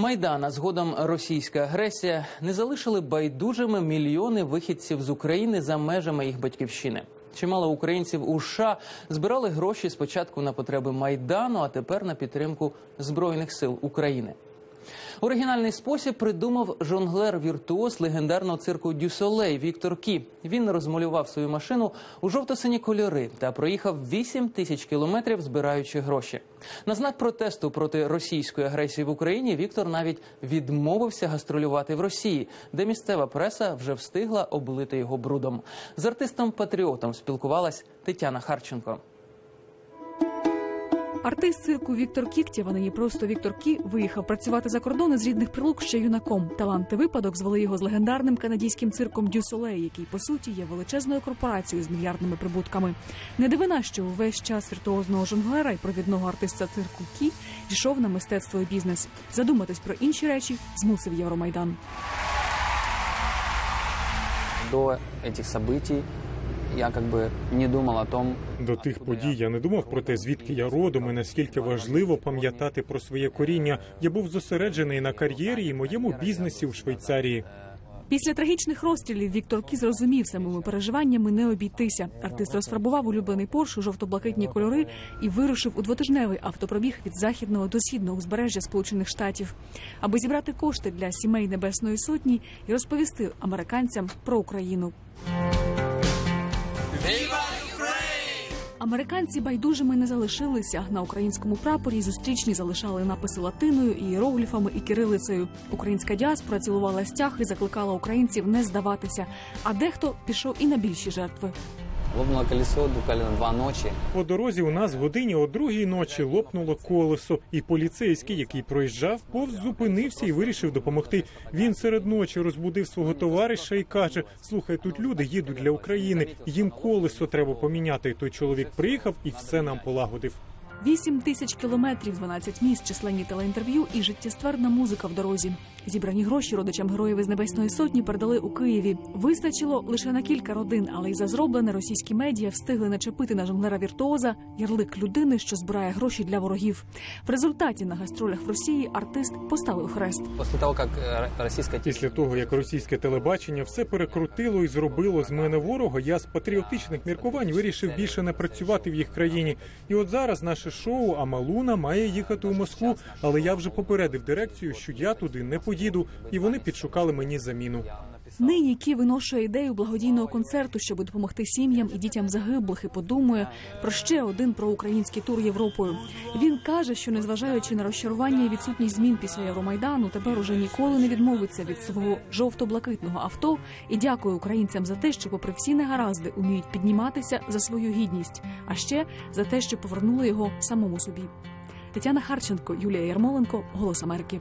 Майдан, а згодом російська агресія не залишили байдужими мільйони вихідців з України за межами їх батьківщини. Чимало українців у США збирали гроші спочатку на потреби майдану, а тепер на підтримку збройних сил України. Оригінальний спосіб придумав жонглер-віртуоз легендарного цирку Дюсолей Віктор Кі. Він розмалював свою машину у жовто-сині кольори та проїхав 8 тисяч кілометрів, збираючи гроші. На знак протесту проти російської агресії в Україні Віктор навіть відмовився гастролювати в Росії, де місцева преса вже встигла облити його брудом. З артистом-патріотом спілкувалась Тетяна Харченко. Артист цирку Віктор Кіктєв, а нині просто Віктор Кі, виїхав працювати за кордон із рідних прилук ще юнаком. Таланти випадок звели його з легендарним канадським цирком Дюсолей, який по суті є величезною корпорацією з мільярдними прибутками. Не дивина, що увесь час віртуозного жонглера і провідного артиста цирку Кі йшов на мистецтво і бізнес. Задуматись про інші речі змусив Євромайдан. До этих событий я как бы не думал о том, До тих подій я не думав про те, звідки я родом і наскільки важливо пам'ятати про своє коріння. Я був зосереджений на кар'єрі і моєму бізнесі в Швейцарії. Після трагічних розстрілів Віктор Кі зрозумів самими переживаннями не обійтися. Артист розфарбував улюблений Порш у жовто-блакитні кольори і вирушив у двотижневий автопробіг від західного до східного узбережжя Сполучених Штатів, аби зібрати кошти для сімей Небесної Сотні і розповісти американцям про Україну. Американці байдужими не залишилися на українському прапорі. Зустрічні залишали написи латиною, ієрогліфами і кирилицею. Українська діаспора цілувала стяг і закликала українців не здаватися. А дехто пішов і на більші жертви. Лопнуло колесо буквально на два ночи. По дорозі у нас годині о другій ночі лопнуло колесо, і поліцейський, який проїжджав, повз зупинився і вирішив допомогти. Він серед ночі розбудив свого товариша і каже: Слухай, тут люди їдуть для України, їм колесо треба поміняти. Той чоловік приїхав і все нам полагодив. Вісім тисяч кілометрів, 12 міст, численні телеінтерв'ю і життєстверна музика в дорозі. Зібрані гроші родичам героїв із Небесної Сотні передали у Києві. Вистачило лише на кілька родин, але й за зроблене російські медіа встигли начепити на жонглера віртуоза ярлик людини, що збирає гроші для ворогів. В результаті на гастролях в Росії артист поставив хрест. После того, как э, Після того, як російське телебачення все перекрутило і зробило з мене ворога, я з патріотичних міркувань вирішив більше не працювати в їх країні. І от зараз наше шоу Амалуна має їхати у Москву, але я вже попередив дирекцію, що я туди не поїду, і вони підшукали мені заміну. Нині Кі виношує ідею благодійного концерту, щоб допомогти сім'ям і дітям загиблих, і подумує про ще один проукраїнський тур Європою. Він каже, що незважаючи на розчарування і відсутність змін після Євромайдану, тепер уже ніколи не відмовиться від свого жовто-блакитного авто і дякує українцям за те, що, попри всі негаразди, уміють підніматися за свою гідність, а ще за те, що повернули його самому собі. Тетяна Харченко, Юлія Ярмоленко, Голос Америки.